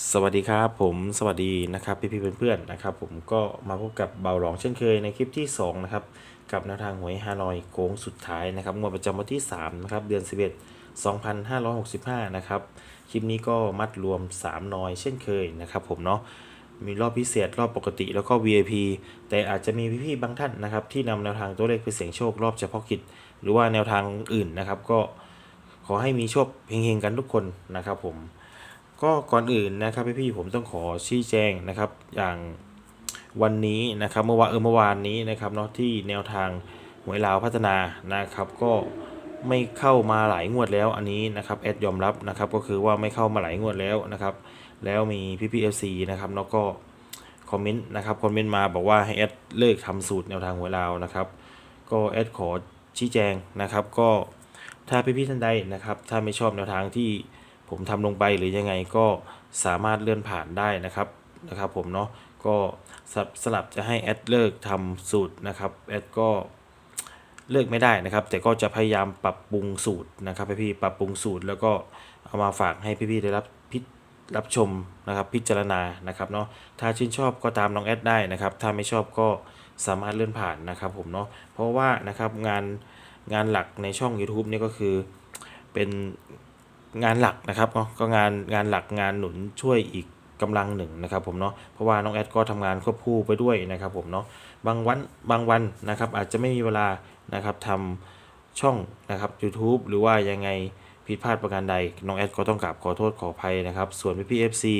สวัสดีครับผมสวัสดีนะครับพี่ๆเพื่อนๆนะครับผมก็มาพบกับเบาหลองเช่นเคยในคลิปที่2นะครับกับแนวทางหวยฮานอยโค้งสุดท้ายนะครับงวดประจำวันที่3นะครับเดือน 11 2565นะครับคลิปนี้ก็มัดรวม 3นอยเช่นเคยนะครับผมเนาะมีรอบพิเศษรอบปกติแล้วก็ VIP แต่อาจจะมีพี่ๆบางท่านนะครับที่นำแนวทางตัวเลขไปเสี่ยงโชครอบเฉพาะกิจ หรือว่าแนวทางอื่นนะครับก็ขอให้มีโชคเฮงๆกันทุกคนนะครับผม ก็ก่อนอื่นนะครับพี่ๆผมต้องขอชี้แจงนะครับ อย่างวันนี้นะครับเมื่อวานเออเมื่อวานนี้นะครับเนาะที่แนวทางหวยลาวพัฒนานะครับ ก็ไม่เข้ามาหลายงวดแล้วอันนี้นะครับแอดยอมรับนะครับ ก็คือว่าไม่เข้ามาหลายงวดแล้วนะครับ แล้วมีพี่พีเอฟซีนะครับแล้วก็คอมเมนต์นะครับคอมเมนต์มาบอกว่าให้แอดเลิกทำสูตรแนวทางหวยลาวนะครับ ก็แอดขอชี้แจงนะครับ ก็ถ้าพี่ๆท่านใดนะครับ ถ้าไม่ชอบแนวทางที่ ผมทำลงไปหรือยังไงก็สามารถเลื่อนผ่านได้นะครับนะครับ ผมเนาะก็สลับสลับจะให้แอดเลิกทำสูตรนะครับแอดก็เลิกไม่ได้นะครับ แต่ก็จะพยายามปรับปรุงสูตรนะครับพี่ปรับปรุงสูตรแล้วก็เอามาฝากให้พี่ๆได้รับพิรับชมนะครับพิจารณานะครับเนาะถ้าชื่นชอบก็ตามน้องแอดได้นะครับ ถ้าไม่ชอบก็สามารถเลื่อนผ่านนะครับผมเนาะเพราะว่านะครับงานงานหลักในช่อง YouTube นี่ก็คือเป็น งานหลักนะครับเนาะก็งานงานหลักงานหนุนช่วยอีกกำลังหนึ่งนะครับผมเนาะเพราะว่าน้องแอดก็ทำงานควบคู่ไปด้วยนะครับผมเนาะบางวันบางวันนะครับอาจจะไม่มีเวลานะครับทำช่องนะครับ YouTube หรือว่ายังไงผิดพลาดประการใด น้องแอดก็ต้องกราบขอโทษขออภัยนะครับ ส่วนพี่พี่เอฟซี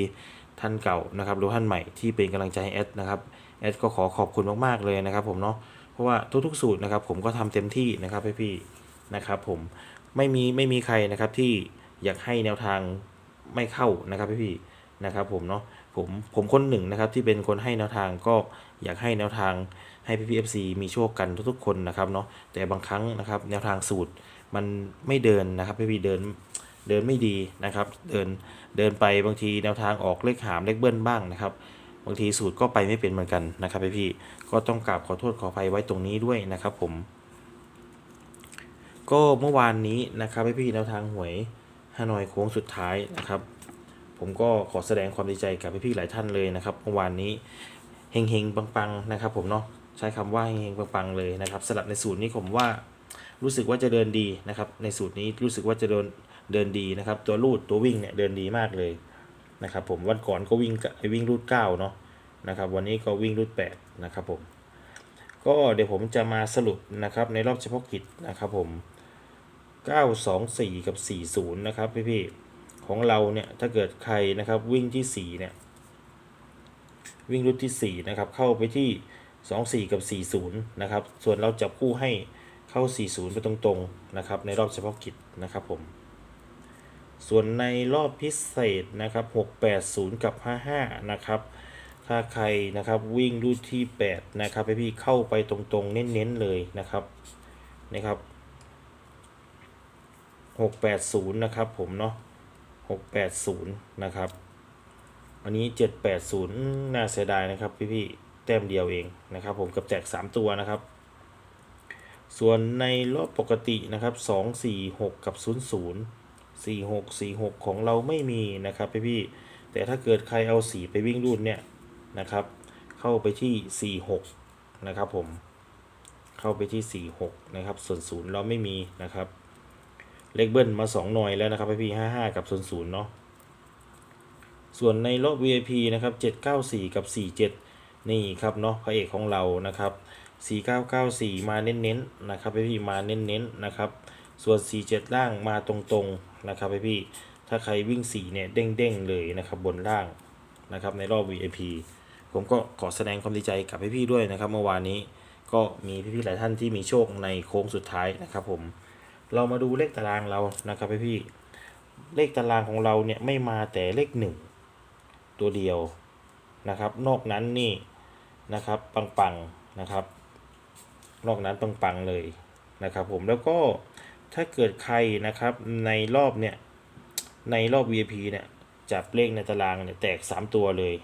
ท่านเก่านะครับหรือท่านใหม่ที่เป็นกำลังใจให้แอดนะครับแอดก็ขอขอบคุณมากๆเลยนะครับผมเนาะเพราะว่าทุกๆสูตรนะครับผมก็ทำเต็มที่นะครับพี่พี่ๆนะครับผมไม่มีไม่มีใครนะครับที่ อยากให้แนวทางไม่เข้านะครับพี่พี่นะครับผมเนาะผมผมคนหนึ่งนะครับที่เป็นคนให้แนวทางก็อยากให้แนวทางให้พี่พีเอฟซีมีโชคกันทุกๆคนนะครับเนาะแต่บางครั้งนะครับแนวทางสูตรมันไม่เดินนะครับพี่พี่เดินเดินไม่ดีนะครับ เดินเดินไปบางทีแนวทางออกเลขหามเลขเบิ้ลบ้างนะครับบางทีสูตรก็ไปไม่เป็นเหมือนกันนะครับพี่พี่ก็ต้องกราบขอโทษขออภัยไว้ตรงนี้ด้วยนะครับผม ก็เมื่อวานนี้นะครับพี่พี่แนวทางหวย ฮานอยโค้งสุดท้ายนะครับ ผมก็ขอแสดงความดีใจกับพี่ๆหลายท่านเลยนะครับเมื่อวานนี้เฮงเฮงๆปังๆนะครับ ผมเนาะใช้คำว่าเฮงเฮงๆปังๆเลยนะครับสลับในสูตรนี้ผมว่ารู้สึกว่าจะเดินดีนะครับ ในสูตรนี้รู้สึกว่าจะเดินเดินดีนะครับ ตัวรูดตัววิ่งเนี่ยเดินดีมากเลยนะครับผมวันก่อนก็วิ่งวิ่งรูดเก้าเนาะนะครับ วันนี้ก็วิ่งรูดแปดนะครับผมก็เดี๋ยวผมจะมาสรุปนะครับในรอบเฉพาะกิจนะครับผม 924 กับ 40 นะครับพี่ๆของเราเนี่ยถ้าเกิดใครนะครับวิ่งที่ 4 เนี่ยวิ่งรุ่นที่ 4 นะครับ เข้าไปที่ 24 กับ 40 นะครับ ส่วนเราจับคู่ให้เข้า 40 ไปตรงๆนะครับ ในรอบเฉพาะกิจนะครับผมส่วนในรอบพิเศษนะครับ680 กับ 55 นะครับ ถ้าใครนะครับวิ่งรุ่นที่ 8 นะครับพี่ๆเข้าไปตรงๆ เน้นๆเลยนะครับนะครับ หกแปดศูนย์นะครับผมเนาะหกแปดศูนย์นะครับ อันนี้เจ็ดแปดศูนย์น่าเสียดายนะครับพี่ๆแต้มเดียวเองนะครับผมกับแจกสามตัวนะครับ ส่วนในรอบปกตินะครับสองสี่หกกับศูนย์ศูนย์สี่หกสี่หกของเราไม่มีนะครับพี่ๆแต่ถ้าเกิดใครเอาสีไปวิ่งรุ่นเนี่ยนะครับ เข้าไปที่สี่หกนะครับผม เข้าไปที่สี่หกนะครับ ส่วนศูนย์เราไม่มีนะครับ เลขเบิ้ลมา2หน่วยแล้วนะครับพี่ห้าห้ากับ0ูนย์ศูนย์เนาะส่วนในรอบ VIP นะครับ794 กับ 47 นี่ครับเนาะพระเอกของเรานะครับ4994 มาเน้นๆนนะครับพี่มาเน้นๆนะครับส่วน 47 ล่างมาตรงๆนะครับพี่ถ้าใครวิ่ง4เนี่ยเด้งๆเลยนะครับบนล่างนะครับในรอบ VIP ผมก็ขอแสดงความดีใจกับพี่ๆด้วยนะครับ เมื่อวานนี้ก็มีพี่ๆหลายท่านที่มีโชคในโค้งสุดท้ายนะครับผม เรามาดูเลขตารางเรานะครับพี่พี่ เลขตารางของเราเนี่ยไม่มาแต่เลขหนึ่งตัวเดียวนะครับ นอกนั้นนี่นะครับปังๆนะครับ นอกนั้นปังๆเลยนะครับผมแล้วก็ถ้าเกิดใครนะครับในรอบเนี่ยในรอบ VIP เนี่ยจับเลขในตารางเนี่ยแตก 3 ตัวเลย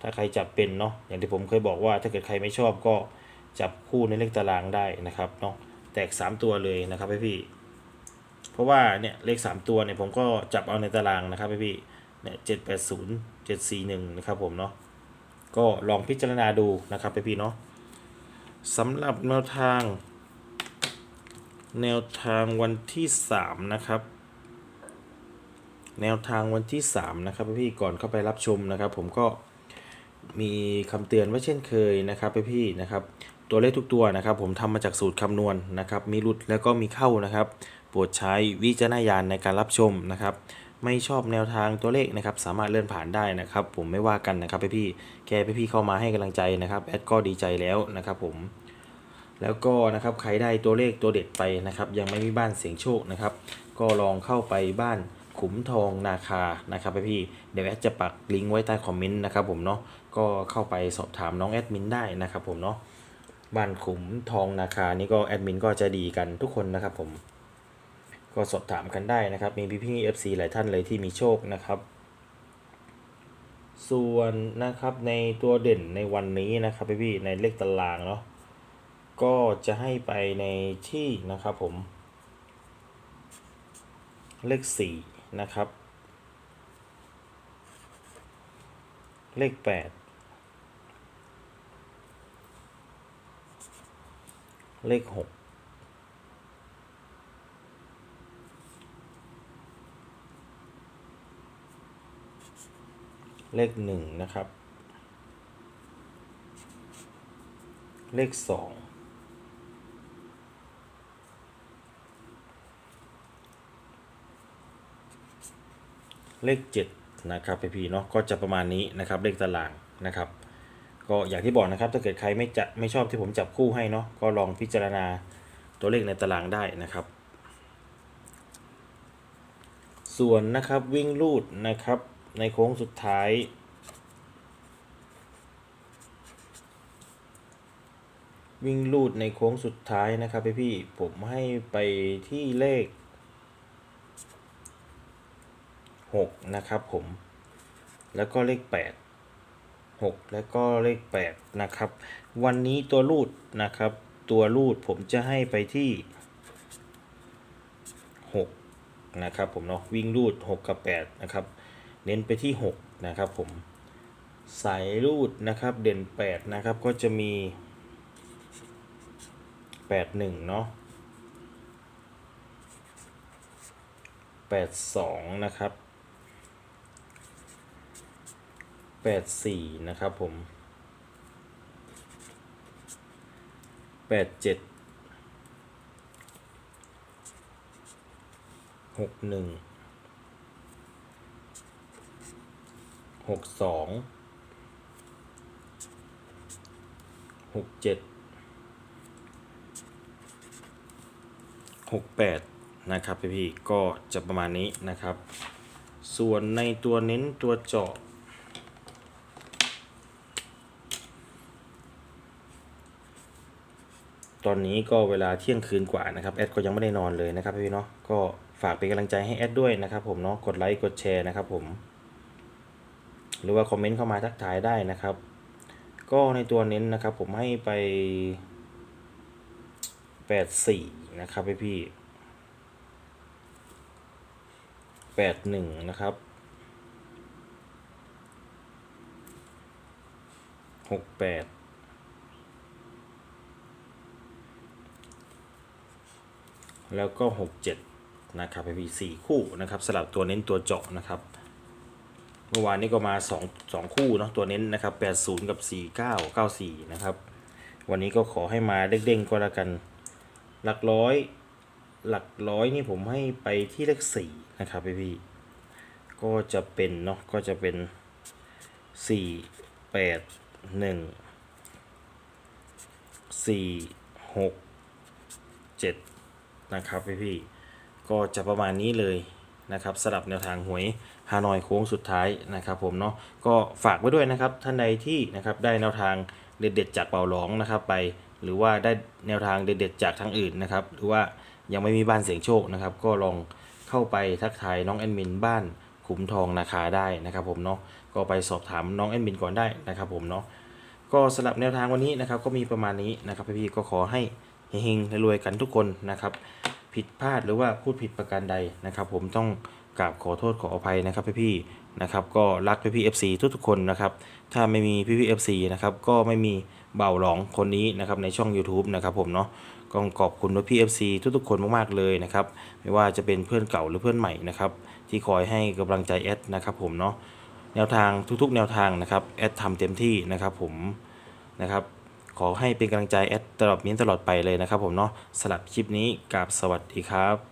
ถ้าใครจับเป็นเนาะอย่างที่ผมเคยบอกว่าถ้าเกิดใครไม่ชอบก็จับคู่ในเลขตารางได้นะครับเนาะ แตก 3 ตัวเลยนะครับพี่พี่ เพราะว่าเนี่ยเลข 3 ตัวเนี่ยผมก็จับเอาในตารางนะครับพี่พี่เนี่ยเจ็ดแปดศูนย์เจ็ดสี่หนึ่งนะครับผมเนาะก็ลองพิจารณาดูนะครับพี่ๆเนาะสำหรับแนวทาง แนวทางวันที่สามนะครับ แนวทางวันที่สามนะครับพี่ๆก่อนเข้าไปรับชมนะครับ ผมก็มีคำเตือนไว้เช่นเคยนะครับพี่นะครับ ตัวเลขทุกตัวนะครับ ผมทำมาจากสูตรคำนวณนะครับ มีหลุดแล้วก็มีเข้านะครับ โปรดใช้วิจารณญาณในการรับชมนะครับ ไม่ชอบแนวทางตัวเลขนะครับ สามารถเลื่อนผ่านได้นะครับ ผมไม่ว่ากันนะครับพี่ๆแค่พี่เข้ามาให้กำลังใจนะครับแอดก็ดีใจแล้วนะครับ ผม แล้วก็นะครับใครได้ตัวเลขตัวเด็ดไปนะครับ ยังไม่มีบ้านเสียงโชคนะครับ ก็ลองเข้าไปบ้านขุมทองนาคานะครับพี่ๆเดี๋ยวแอดจะปักลิงก์ไว้ใต้คอมเมนต์นะครับผมเนาะก็เข้าไปสอบถามน้องแอดมินได้นะครับผมเนาะ บ้านขุมทองนาคานี่ก็แอดมินก็จะดีกันทุกคนนะครับผม ก็สอบถามกันได้นะครับ มีพี่ๆ FC หลายท่านเลยที่มีโชคนะครับ ส่วนนะครับในตัวเด่นในวันนี้นะครับพี่ๆในเลขตารางเนาะก็จะให้ไปในที่นะครับผม เลขสี่นะครับ เลขแปด เลขหกเลขหนึ่งนะครับ เลขสองเลข7นะครับพี่ๆเนาะก็จะประมาณนี้นะครับเลขตารางนะครับ ก็อย่างที่บอกนะครับ ถ้าเกิดใครไม่จะไม่ชอบที่ผมจับคู่ให้เนาะก็ลองพิจารณาตัวเลขในตารางได้นะครับ ส่วนนะครับวิ่งลูดนะครับในโค้งสุดท้าย วิ่งลูดในโค้งสุดท้ายนะครับพี่ๆผมให้ไปที่เลข 6 นะครับผม แล้วก็เลข 8 6 แล้วก็เลข 8 นะครับ วันนี้ตัวรูดนะครับ ตัวรูดผมจะให้ไปที่ 6 นะครับผมเนาะวิ่งรูด 6 กับ 8 นะครับ เน้นไปที่ 6 นะครับผม สายรูดนะครับเด่น 8 นะครับ ก็จะมี 81 เนาะ82 นะครับ แปดสี่นะครับผมแปดเจ็ดหกหนึ่งหกสองหกเจ็ดหกแปดนะครับพี่ๆก็จะประมาณนี้นะครับ ส่วนในตัวเน้นตัวเจาะ ตอนนี้ก็เวลาเที่ยงคืนกว่านะครับแอดก็ยังไม่ได้นอนเลยนะครับพี่เนาะก็ฝากเป็นกำลังใจให้แอดด้วยนะครับผมเนาะกดไลค์กดแชร์นะครับผม หรือว่าคอมเมนต์เข้ามาทักทายได้นะครับ ก็ในตัวเน้นนะครับ ผมให้ไป84นะครับพี่พี่81นะครับ68แแล้วก็ 67 นะครับพี่สี่คู่นะครับสลับตัวเน้นตัวเจาะนะครับ เมื่อวานนี้ก็มา 2 2 คู่เนาะตัวเน้นนะครับ 80 กับ 49 94 นะครับ วันนี้ก็ขอให้มาเด้งๆก็แล้วกัน หลักร้อย หลักร้อยนี่ผมให้ไปที่เลข4นะครับพี่พี่ก็จะเป็นเนาะก็จะเป็น 4 8 1 4 6 7 นะครับพี่พี่ก็จะประมาณนี้เลยนะครับสำหรับแนวทางหวยฮานอยโค้งสุดท้ายนะครับผมเนาะก็ฝากไว้ด้วยนะครับท่านใดที่นะครับได้แนวทางเด็ดๆจากเป่าหลองนะครับไป หรือว่าได้แนวทางเด็ดๆจากทางอื่นนะครับหรือว่ายังไม่มีบ้านเสียงโชคนะครับก็ลองเข้าไปทักทายน้องแอดมินบ้านขุมทองนาคาได้นะครับผมเนาะก็ไปสอบถามน้องแอดมินก่อนได้นะครับผมเนาะก็สำหรับแนวทางวันนี้นะครับก็มีประมาณนี้นะครับพี่ๆก็ขอให้ เฮงๆรวยๆกันทุกคนนะครับ ผิดพลาดหรือว่าพูดผิดประการใดนะครับ ผมต้องกราบขอโทษขออภัยนะครับพี่ๆนะครับ ก็รักพี่ๆ FC ทุกๆคนนะครับ ถ้าไม่มีพี่ๆ FC นะครับก็ไม่มีเบาหลองคนนี้นะครับในช่อง YouTube นะครับผมเนาะก็ขอบคุณพี่ FC ทุกๆคนมากๆเลยนะครับ ไม่ว่าจะเป็นเพื่อนเก่าหรือเพื่อนใหม่นะครับที่คอยให้กำลังใจแอดนะครับผมเนาะแนวทางทุกๆ แนวทางนะครับแอดทำเต็มที่นะครับผมนะครับ ขอให้เป็นกำลังใจแอดตลอดมิ้นตลอดไปเลยนะครับผมเนาะสลับคลิปนี้กับสวัสดีครับ